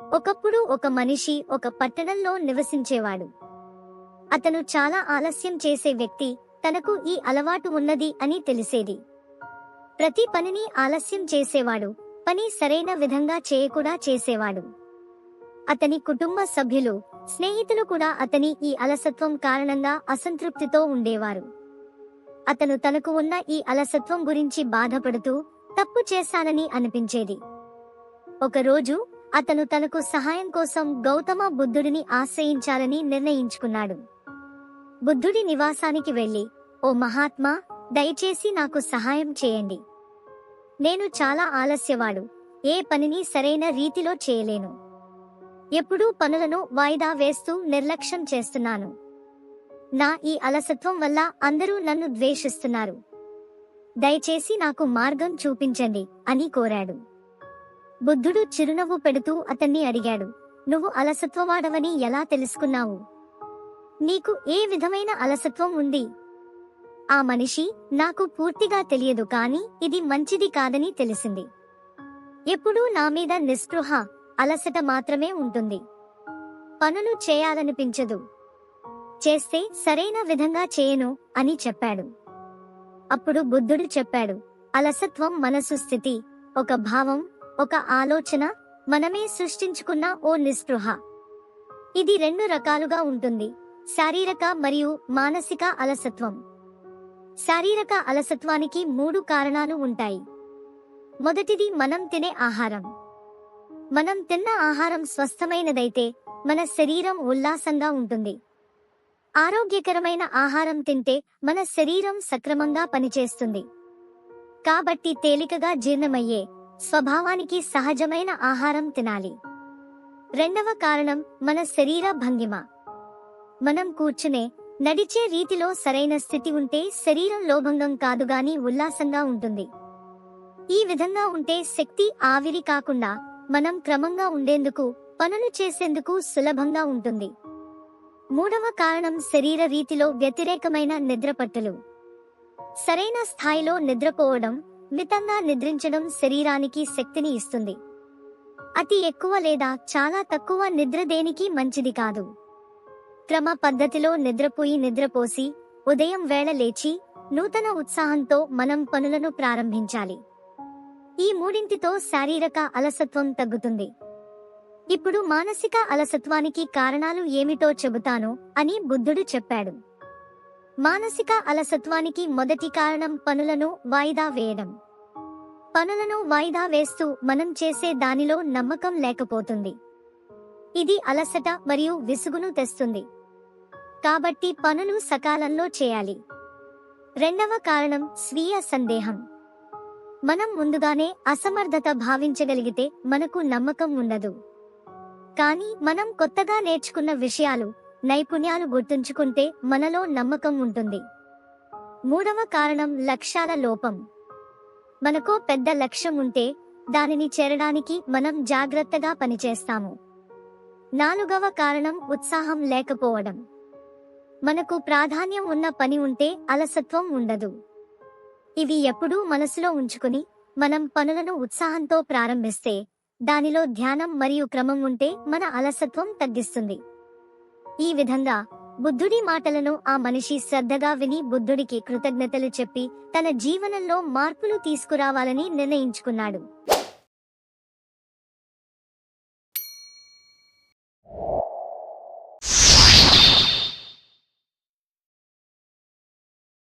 ఒకప్పుడు ఒక మనిషి ఒక పట్టణంలో నివసించేవాడు. అతను చాలా ఆలస్యం చేసే వ్యక్తి తనకు ఈ అలవాటు ఉన్నది అని తెలిసేది. ప్రతి పనిని ఆలస్యం చేసేవాడు పని సరైన విధంగా చేయకుండా చేసేవాడు. అతని కుటుంబ సభ్యులు స్నేహితులు కూడా అతని ఈ అలసత్వం కారణంగా అసంతృప్తితో ఉండేవారు. అతను తనకు ఉన్న ఈ అలసత్వం గురించి బాధపడుతూ తప్పు చేశానని అనిపించేది. ఒకరోజు అతను తనకు సహాయం కోసం గౌతమ బుద్ధుడిని ఆశ్రయించాలని నిర్ణయించుకున్నాడు. బుద్ధుడి నివాసానికి వెళ్ళి ఓ మహాత్మా దయచేసి నాకు సహాయం చేయండి. నేను చాలా ఆలస్యవాడు. ఏ పనిని సరైన రీతిలో చేయలేను. ఎప్పుడూ పనులను వాయిదా వేస్తూ నిర్లక్ష్యం చేస్తున్నాను. నా ఈ అలసత్వం వల్ల అందరూ నన్ను ద్వేషిస్తున్నారు. దయచేసి నాకు మార్గం చూపించండి అని కోరాడు. బుద్ధుడు చిరునవ్వు పెడుతూ అతన్ని అడిగాడు. నువ్వు అలసత్వవాడవని ఎలా తెలుసుకున్నావు? నీకు ఏ విధమైన అలసత్వం ఉంది? ఆ మనిషి నాకు పూర్తిగా తెలియదు కాని ఇది మంచిది కాదని తెలిసింది. ఎప్పుడూ నా మీద నిస్పృహ అలసట మాత్రమే ఉంటుంది. పనులు చేయాలనిపించదు. చేస్తే సరైన విధంగా చేయను అని చెప్పాడు. అప్పుడు బుద్ధుడు చెప్పాడు. అలసత్వం మనసు స్థితి ఒక భావం ఒక ఆలోచన మనమే సృష్టించుకున్న ఓ నిస్పృహ. ఇది రెండు రకాలుగా ఉంటుంది. శారీరక మరియు మానసిక అలసత్వం. శారీరక అలసత్వానికి మూడు కారణాలు ఉంటాయి. మొదటిది మనం తినే ఆహారం. మనం తిన్న ఆహారం స్వస్థమైనదైతే మన శరీరం ఉల్లాసంగా ఉంటుంది. ఆరోగ్యకరమైన ఆహారం తింటే మన శరీరం సక్రమంగా పనిచేస్తుంది. కాబట్టి తేలికగా జీర్ణమయ్యే స్వభావానికి సహజమైన ఆహారం తినాలి. రెండవ కారణం మన శరీర భంగిమ. మనం కూర్చునే నడిచే రీతిలో సరైన స్థితి ఉంటే శరీరం లోభంగం కాదుగాని ఉల్లాసంగా ఉంటుంది. ఈ విధంగా ఉంటే శక్తి ఆవిరి కాకుండా మనం క్రమంగా ఉండేందుకు పనులు చేసేందుకు సులభంగా ఉంటుంది. మూడవ కారణం శరీర రీతిలో వ్యతిరేకమైన నిద్రపట్టలు. సరైన స్థాయిలో నిద్రపోవడం మితంగా నిద్రించడం శరీరానికి శక్తిని ఇస్తుంది. అతి ఎక్కువ లేదా చాలా తక్కువ నిద్ర దేనికి మంచిది కాదు. క్రమ పద్ధతిలో నిద్రపోయి నిద్రపోసి ఉదయం వేళ లేచి నూతన ఉత్సాహంతో మనం పనులను ప్రారంభించాలి. ఈ మూడింటితో శారీరక అలసత్వం తగ్గుతుంది. ఇప్పుడు మానసిక అలసత్వానికి కారణాలు ఏమిటో చెబుతాను అని బుద్ధుడు చెప్పాడు. మానసిక అలసత్వానికి మొదటి కారణం పనులను వాయిదా వేయడం. పనులను వాయిదా వేస్తూ మనం చేసే దానిలో నమ్మకం లేకపోతుంది. ఇది అలసట మరియు విసుగును తెస్తుంది. కాబట్టి పనులు సకాలంలో చేయాలి. రెండవ కారణం స్వీయ సందేహం. మనం ముందుగానే అసమర్థత భావించగలిగితే మనకు నమ్మకం ఉండదు. కానీ మనం కొత్తగా నేర్చుకున్న విషయాలు నైపుణ్యాలు గుర్తుంచుకుంటే మనలో నమ్మకం ఉంటుంది. మూడవ కారణం లక్ష్యాల లోపం. మనకో పెద్ద లక్ష్యం ఉంటే దానిని చేరడానికి మనం జాగ్రత్తగా పనిచేస్తాము. నాలుగవ కారణం ఉత్సాహం లేకపోవడం. మనకు ప్రాధాన్యం ఉన్న పని ఉంటే అలసత్వం ఉండదు. ఇవి ఎప్పుడూ మనసులో ఉంచుకుని మనం పనులను ఉత్సాహంతో ప్రారంభిస్తే దానిలో ధ్యానం మరియు క్రమం ఉంటే మన అలసత్వం తగ్గిస్తుంది. ఈ విధంగా బుద్ధుడి మాటలను ఆ మనిషి శ్రద్ధగా విని బుద్ధుడికి కృతజ్ఞతలు చెప్పి తన జీవనంలో మార్పులు తీసుకురావాలని నిర్ణయించుకున్నాడు.